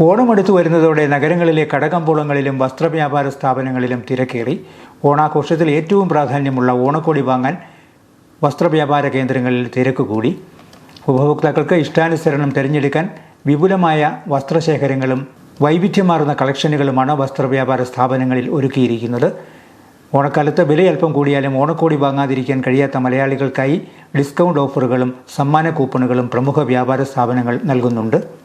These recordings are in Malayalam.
ഓണം അടുത്തു വരുന്നതോടെ നഗരങ്ങളിലെ കടകമ്പോളങ്ങളിലും വസ്ത്രവ്യാപാര സ്ഥാപനങ്ങളിലും തിരക്കേറി. ഓണാഘോഷത്തിൽ ഏറ്റവും പ്രാധാന്യമുള്ള ഓണക്കോടി വാങ്ങാൻ വസ്ത്രവ്യാപാര കേന്ദ്രങ്ങളിൽ തിരക്ക് കൂടി. ഉപഭോക്താക്കൾക്ക് ഇഷ്ടാനുസരണം തിരഞ്ഞെടുക്കാൻ വിപുലമായ വസ്ത്രശേഖരങ്ങളും വൈവിധ്യമാർന്ന കളക്ഷനുകളുമാണ് വസ്ത്രവ്യാപാര സ്ഥാപനങ്ങളിൽ ഒരുക്കിയിരിക്കുന്നത്. ഓണക്കാലത്ത് വിലയൽപ്പം കൂടിയാലും ഓണക്കോടി വാങ്ങാതിരിക്കാൻ കഴിയാത്ത മലയാളികൾക്കായി ഡിസ്കൗണ്ട് ഓഫറുകളും സമ്മാന കൂപ്പണുകളും പ്രമുഖ വ്യാപാര സ്ഥാപനങ്ങൾ നൽകുന്നുണ്ട്.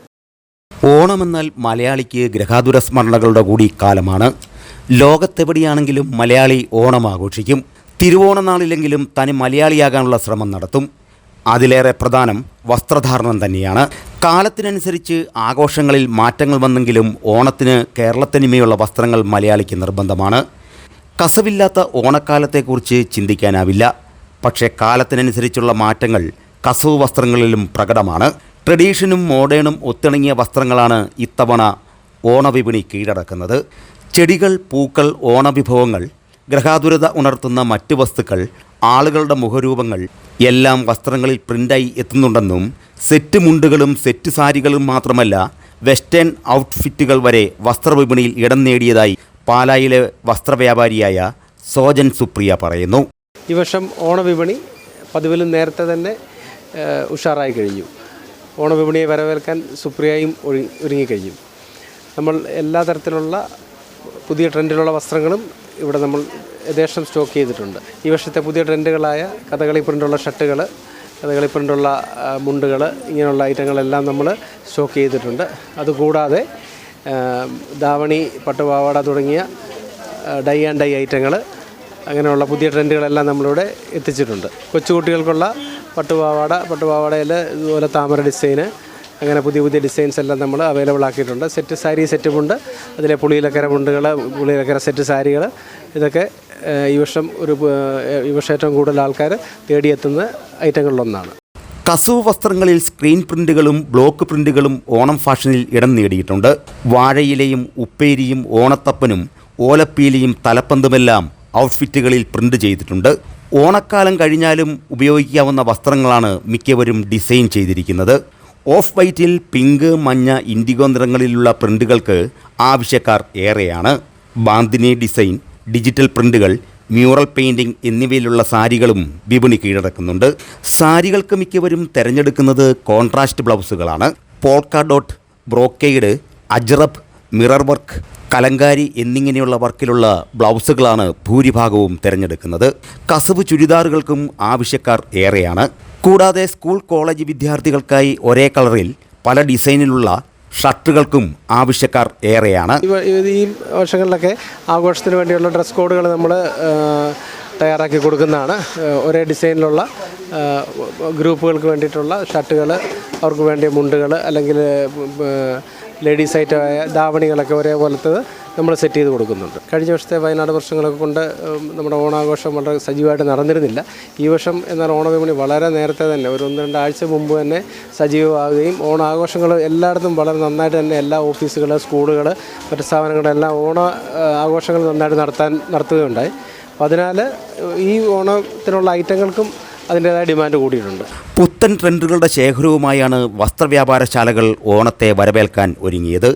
ഓണമെന്നാൽ മലയാളിക്ക് ഗ്രഹാതുര സ്മരണകളുടെ കൂടി കാലമാണ്. ലോകത്തെവിടെയാണെങ്കിലും മലയാളി ഓണം ആഘോഷിക്കും. തിരുവോണ തിരുവോണനാളിലെങ്കിലും തനി മലയാളിയാകാനുള്ള ശ്രമം നടത്തും. അതിലേറെ പ്രധാനം വസ്ത്രധാരണം തന്നെയാണ്. കാലത്തിനനുസരിച്ച് ആഘോഷങ്ങളിൽ മാറ്റങ്ങൾ വന്നെങ്കിലും ഓണത്തിന് കേരളത്തനിമയുള്ള വസ്ത്രങ്ങൾ മലയാളിക്ക് നിർബന്ധമാണ്. കസവില്ലാത്ത ഓണക്കാലത്തെക്കുറിച്ച് ചിന്തിക്കാനാവില്ല. പക്ഷേ കാലത്തിനനുസരിച്ചുള്ള മാറ്റങ്ങൾ കസവ് വസ്ത്രങ്ങളിലും പ്രകടമാണ്. ട്രഡീഷനും മോഡേണും ഒത്തിണങ്ങിയ വസ്ത്രങ്ങളാണ് ഇത്തവണ ഓണവിപണി കീഴടക്കുന്നത്. ചെടികൾ പൂക്കൾ ഓണവിഭവങ്ങൾ ഗ്രഹാതുരത ഉണർത്തുന്ന മറ്റ് വസ്തുക്കൾ ആളുകളുടെ മുഖരൂപങ്ങൾ എല്ലാം വസ്ത്രങ്ങളിൽ പ്രിന്റായി എത്തുന്നുണ്ടെന്നും സെറ്റ് മുണ്ടുകളും സെറ്റ് സാരികളും മാത്രമല്ല വെസ്റ്റേൺ ഔട്ട്ഫിറ്റുകൾ വരെ വസ്ത്രവിപണിയിൽ ഇടം നേടിയതായി പാലായിലെ വസ്ത്രവ്യാപാരിയായ സോജൻ സുപ്രിയ പറയുന്നു. ഈ വർഷം ഓണവിപണി പതിവിലും നേരത്തെ തന്നെ ഉഷാറായി കഴിഞ്ഞു. ഓണവിപണിയെ വരവേൽക്കാൻ സുപ്രിയയും ഒരുങ്ങിക്കഴിഞ്ഞു. നമ്മൾ എല്ലാ തരത്തിലുള്ള പുതിയ ട്രെൻഡിലുള്ള വസ്ത്രങ്ങളും ഇവിടെ നമ്മൾ യഥേഷ്ടം സ്റ്റോക്ക് ചെയ്തിട്ടുണ്ട്. ഈ വർഷത്തെ പുതിയ ട്രെൻഡുകളായ കഥകളി പ്രിന്റുള്ള ഷർട്ടുകൾ കഥകളി പ്രിന്റുള്ള മുണ്ടുകൾ ഇങ്ങനെയുള്ള ഐറ്റങ്ങളെല്ലാം നമ്മൾ സ്റ്റോക്ക് ചെയ്തിട്ടുണ്ട്. അതുകൂടാതെ ദാവണി പട്ടുപാവാട തുടങ്ങിയ ഡൈ ആൻഡ് ഡൈ ഐറ്റങ്ങൾ അങ്ങനെയുള്ള പുതിയ ട്രെൻഡുകളെല്ലാം നമ്മളിവിടെ എത്തിച്ചിട്ടുണ്ട്. കൊച്ചുകുട്ടികൾക്കുള്ള പട്ടുപാവാട പട്ടുപാവാടയിൽ ഇതുപോലെ താമര ഡിസൈന് അങ്ങനെ പുതിയ പുതിയ ഡിസൈൻസ് എല്ലാം നമ്മൾ അവൈലബിൾ ആക്കിയിട്ടുണ്ട്. സെറ്റ് സാരി സെറ്റുമുണ്ട് അതിലെ പുളിയിലക്കര മുണ്ടുകൾ പുളിയിലക്കര സെറ്റ് സാരികൾ ഇതൊക്കെ ഈ വർഷം ഒരു ഈ വർഷം ഏറ്റവും കൂടുതൽ ആൾക്കാർ തേടിയെത്തുന്ന ഐറ്റങ്ങളിലൊന്നാണ്. കസവ് വസ്ത്രങ്ങളിൽ സ്ക്രീൻ പ്രിന്റുകളും ബ്ലോക്ക് പ്രിന്റുകളും ഓണം ഫാഷനിൽ ഇടം നേടിയിട്ടുണ്ട്. വാഴയിലയും ഉപ്പേരിയും ഓണത്തപ്പനും ഓലപ്പീലിയും തലപ്പന്തുമെല്ലാം ഔട്ട്ഫിറ്റുകളിൽ പ്രിന്റ് ചെയ്തിട്ടുണ്ട്. ഓണക്കാലം കഴിഞ്ഞാലും ഉപയോഗിക്കാവുന്ന വസ്ത്രങ്ങളാണ് മിക്കവരും ഡിസൈൻ ചെയ്തിരിക്കുന്നത്. ഓഫ് വൈറ്റിൽ പിങ്ക് മഞ്ഞ ഇൻഡിഗോ നിറങ്ങളിലുള്ള പ്രിന്റുകൾക്ക് ആവശ്യക്കാർ ഏറെയാണ്. ബാന്തിനി ഡിസൈൻ ഡിജിറ്റൽ പ്രിന്റുകൾ മ്യൂറൽ പെയിന്റിംഗ് എന്നിവയിലുള്ള സാരികളും വിപണി കീഴടക്കുന്നുണ്ട്. സാരികൾക്ക് മിക്കവരും തിരഞ്ഞെടുക്കുന്നത് contrast ബ്ലൗസുകളാണ്. Polka dot brocade ajrakh mirror work kalamkari എന്നിങ്ങനെയുള്ള വർക്കിലുള്ള ബ്ലൗസുകളാണ് ഭൂരിഭാഗവും തിരഞ്ഞെടുക്കുന്നത്. കസവ് ചുരിദാറുകൾക്കും ആവശ്യക്കാർ ഏറെയാണ്. കൂടാതെ സ്കൂൾ കോളേജ് വിദ്യാർത്ഥികൾക്കായി ഒരേ കളറിൽ പല ഡിസൈനിലുള്ള ഷർട്ടുകൾക്കും ആവശ്യക്കാർ ഏറെയാണ്. ഈ വർഷങ്ങളിലൊക്കെ ആഘോഷത്തിന് വേണ്ടിയുള്ള ഡ്രസ് കോഡുകൾ നമ്മൾ തയ്യാറാക്കി കൊടുക്കുന്നതാണ്. ഒരേ ഡിസൈനിലുള്ള ഗ്രൂപ്പുകൾക്ക് വേണ്ടിയിട്ടുള്ള ഷർട്ടുകൾ അവർക്ക് വേണ്ടിയ മുണ്ടുകൾ അല്ലെങ്കിൽ ലേഡീസ് ഐറ്റമായ ധാവണികളൊക്കെ ഒരേപോലത്തത് നമ്മൾ സെറ്റ് ചെയ്ത് കൊടുക്കുന്നുണ്ട്. കഴിഞ്ഞ വർഷത്തെ വയനാട് വർഷങ്ങളൊക്കെ കൊണ്ട് നമ്മുടെ ഓണാഘോഷം വളരെ സജീവമായിട്ട് നടന്നിരുന്നില്ല. ഈ വർഷം എന്നാൽ ഓണവിപണി വളരെ നേരത്തെ തന്നെ ഒരു ഒന്ന് രണ്ടാഴ്ച മുമ്പ് തന്നെ സജീവമാവുകയും ഓണാഘോഷങ്ങൾ എല്ലായിടത്തും വളരെ നന്നായിട്ട് തന്നെ എല്ലാ ഓഫീസുകൾ സ്കൂളുകൾ മറ്റ് സ്ഥാപനങ്ങളെല്ലാം ഓണ ആഘോഷങ്ങൾ നന്നായിട്ട് നടത്താൻ നടത്തുകയുണ്ടായി. അതിനാൽ ഈ ഓണത്തിനുള്ള ഐറ്റങ്ങൾക്കും അതിന്റേതായ ഡിമാൻഡ് കൂടിയിട്ടുണ്ട്. പുത്തൻ ട്രെൻഡുകളുടെ ശേഖരവുമായാണ് വസ്ത്രവ്യാപാരശാലകൾ ഓണത്തെ വരവേൽക്കാൻ ഒരുങ്ങിയത്.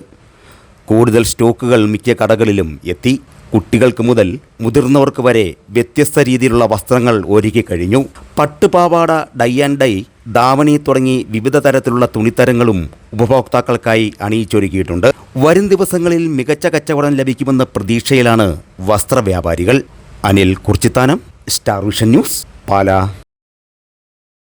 കൂടുതൽ സ്റ്റോക്കുകൾ മിക്ക കടകളിലും എത്തി. കുട്ടികൾക്ക് മുതൽ മുതിർന്നവർക്ക് വരെ വ്യത്യസ്ത രീതിയിലുള്ള വസ്ത്രങ്ങൾ ഒരുക്കി കഴിഞ്ഞു. പട്ടുപാവാട ഡൈ ആൻഡ് ഡൈ ദാവണി തുടങ്ങി വിവിധ തരത്തിലുള്ള തുണിത്തരങ്ങളും ഉപഭോക്താക്കൾക്കായി അണിയിച്ചൊരുക്കിയിട്ടുണ്ട്. വരും ദിവസങ്ങളിൽ മികച്ച കച്ചവടം ലഭിക്കുമെന്ന പ്രതീക്ഷയിലാണ് വസ്ത്രവ്യാപാരികൾ. Anil Kurchithanam star vision news Pala.